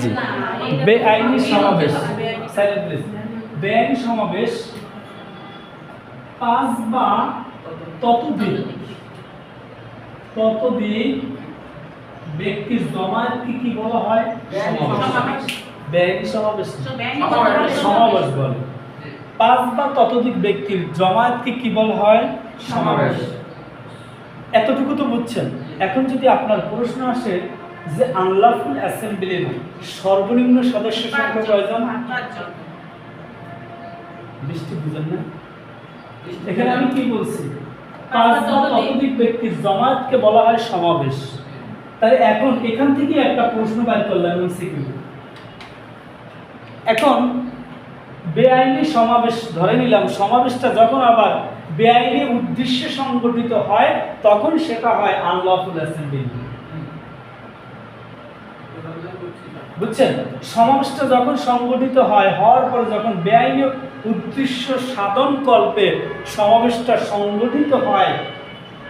জি। বেআইনি সমাবেশ বেআইনি সমাবেশ পাঁচ বা ততোধিক ততোধিক ব্যক্তির জমায়েতকে কি বলা হয়? সমাবেশ। সমাবেশ সমাবেশ। বলে। পাঁচ বা ততোধিক ব্যক্তির জমায়েতকে কি বলা হয়? সমাবেশ। এতটুকু তো বুঝছেন। এখন যদি আপনার প্রশ্ন আসে যে আনলাফুল অ্যাসেম্বলির সর্বনিম্ন সদস্য সংখ্যা কয়জন? বৃষ্টি বুঝেন না? এখানে আমি কি বলছি? পাঁচ বা ততোধিক ব্যক্তির জমায়েতকে বলা হয় সমাবেশ। তাই এখন এখান থেকে একটা প্রশ্ন বের করলাম এমসিকিউ। এখন বেআইনি সমাবেশ ধরে নিলাম। সমাবেশটা যখন আবার বেআইনি উদ্দেশ্যে সংগঠিত হয় তখন সেটা হয় আনলফুল অ্যাসেম্বলি বুঝছেন? সমাবেশটা যখন সংগঠিত হয়, হওয়ার পরে যখন বেআইনি উদ্দেশ্য সাধন কল্পে সমাবেশটা সংগঠিত হয়,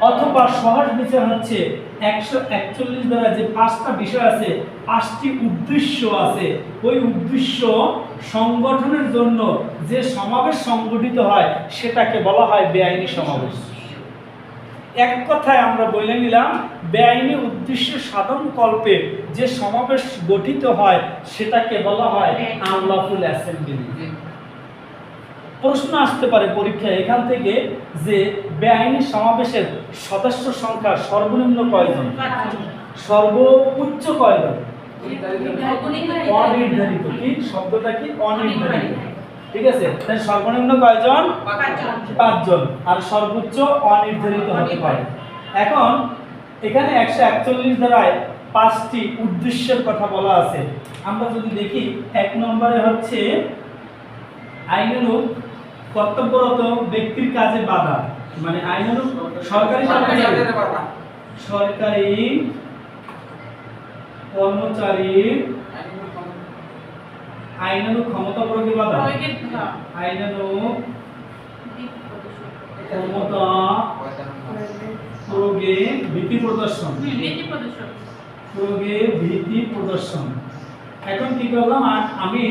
অথবা সহজ বিচার হচ্ছে একশো একচল্লিশ দ্বারা যে পাঁচটা বিষয় আছে, পাঁচটি উদ্দেশ্য আছে, ওই উদ্দেশ্য সংগঠনের জন্য যে সমাবেশ সংগঠিত হয়, সেটাকে বলা হয় বেআইনি সমাবেশ। এক কথায় আমরা বলে নিলাম বেআইনি উদ্দেশ্য সাধন কল্পে যে সমাবেশ গঠিত হয় সেটাকে বলা হয় আনলফুল অ্যাসেম্বলি প্রশ্ন আসতে পারে পরীক্ষায় এখান থেকে যে বেআইনি সমাবেশের সদস্য সংখ্যা সর্বনিম্ন কয়জন? সর্বোচ্চ কয়জন? অনির্ধারিত। কি? শব্দটা কি? অনির্ধারিত। ঠিক আছে? তাই সর্বনিম্ন কয়জন? পাঁচজন। আর সর্বোচ্চ অনির্ধারিত হতে পারে। এখন এখানে একশো একচল্লিশ দ্বারায় পাঁচটি উদ্দেশ্যের কথা বলা আছে। আমরা যদি দেখি এক নম্বরে হচ্ছে আইনানুগ কর্তব্যরত ব্যক্তির কাজে বাধা। মানে আইনানুগ সরকারি কর্মচারী সরকারি কর্মচারীর আইনানুগ ক্ষমতা বাধা আইনানুগ ক্ষমতা প্রয়োগে ভীতি প্রদর্শন। প্রয়োগে ভীতি প্রদর্শন। এখন কি করলাম? আমি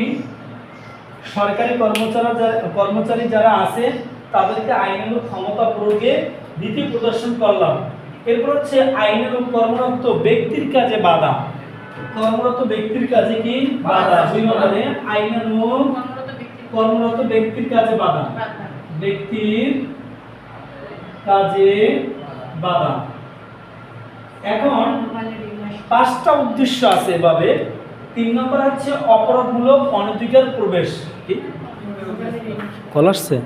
সরকারি কর্মচারী যারা কর্মচারী যারা আছে তাদেরকে আইনানুগ ক্ষমতা প্রয়োগে ভীতি প্রদর্শন করলাম। এরপর হচ্ছে আইনানুগ কর্মরত ব্যক্তির কাজে বাধা। কর্মরত ব্যক্তির কাজে কি বাধা? দুই নম্বরে আইনানুগ কর্মরত ব্যক্তির কাজে বাধা। ব্যক্তির কাজে বাধা। এখন পাঁচটা উদ্দেশ্য আছে এভাবে। তিন নম্বর হচ্ছে অপরাধমূলক অনধিকার প্রবেশ। কি? কল আসছে?